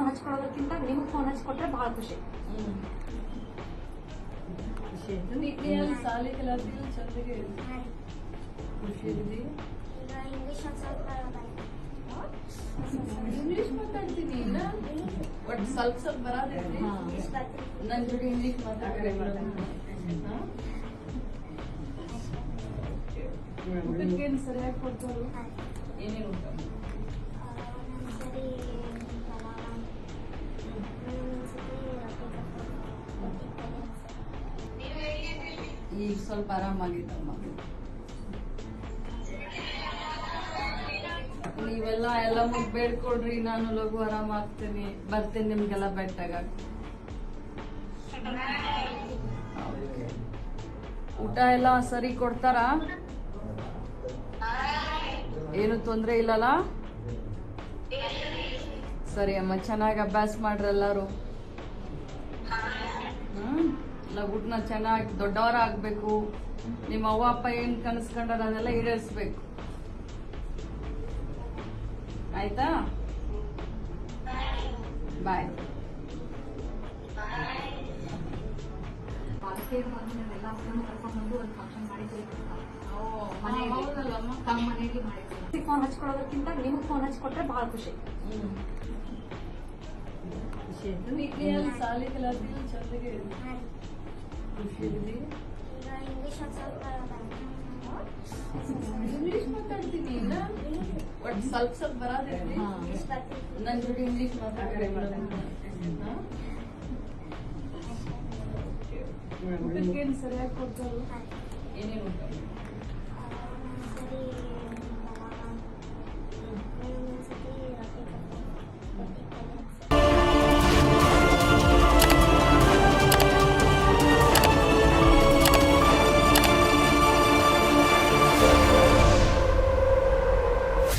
Phone ಹಚ್ಕೊಳ್ಳೋದಕ್ಕಿಂತ ನಿಮ್ಗೆ phone ಹಚ್ಕೊಟ್ರೆ ಬಹಳ ಖುಷಿ. ಇಂಗ್ಲಿಷ್ ಮಾತಾಡ್ತೀನಿ ಇಲ್ಲ? ಬಟ್ ಸ್ವಲ್ಪ ಸ್ವಲ್ಪ ಬರೋದಿರ್ಲಿ ಹಾ. ಇಂಗ್ಲಿಷ್ ಬರ್ತೀನಿ. ನನ್ ಜೊತೆ ಇಂಗ್ಲಿಷ್ ಮಾತಾಡ್ತಾರೆ ಊಟಕ್ಕೇನು ಸರಿಯಾಗಿ ಕೊಡ್ತಾರೋ? ಏನೇನು ಊಟ? ಈಗ ಸ್ವಲ್ಪ ಆರಾಮಾಗಿತ್ತಮ್ಮ ನೀವೆಲ್ಲ ಎಲ್ಲ ಮುಗ್ ಬೇಡ್ಕೊಡ್ರಿ ನಾನು ಲಘು ಆರಾಮಾಗ್ತೀನಿ ಬರ್ತೀನಿ ನಿಮ್ಗೆಲ್ಲ ಬೆಟ್ಟಾಗ. ಊಟ ಎಲ್ಲ ಸರಿ ಕೊಡ್ತಾರಾ? ಏನು ತೊಂದ್ರೆ ಇಲ್ಲಲ್ಲ? ಸರಿ ಅಮ್ಮ, ಚೆನ್ನಾಗಿ ಅಭ್ಯಾಸ ಮಾಡ್ರಿ ಎಲ್ಲರೂ. ಲಗುಟ್ನ ಚೆನ್ನಾಗಿ ದೊಡ್ಡವರ ಆಗ್ಬೇಕು ನಿಮ್ಮ ಅವ್ವ ಅಪ್ಪ ಏನ್ ಕನಸ್ಕೊಂಡಾರ ಅದೆಲ್ಲ ಈಡೇರಿಸ್ಬೇಕು. ಆಯ್ತಾ? ಬಾಯ್ ಫೋನ್ ಹಚ್ಕೊಳ್ಳೋದಕ್ಕಿಂತ ನಿಮ್ಗೆ ಫೋನ್ ಹಚ್ಕೊಟ್ರೆ ಬಹಳ ಖುಷಿ. ಖುಷಿ ಸಾಲಿಗೆಲ್ಲ ಚಂದಗೆ ಖುಷಿ ಇದ್ದಿ ಈಗ ಇಂಗ್ಲಿಷ್ ಮಾತಾಡ್ತೀನಿ. ಇಲ್ಲ. ಬಟ್ ಸ್ವಲ್ಪ ಸ್ವಲ್ಪ ಬರೋದಿರ್ಲಿ ನನ್ನ ಜೊತೆ ಇಂಗ್ಲಿಷ್ ಮಾತಾಡ್ತಾರೆ ಊಟಕ್ಕೇನು ಸರಿಯಾಗಿ ಕೊಡ್ತಾರೋ? ಏನೇನು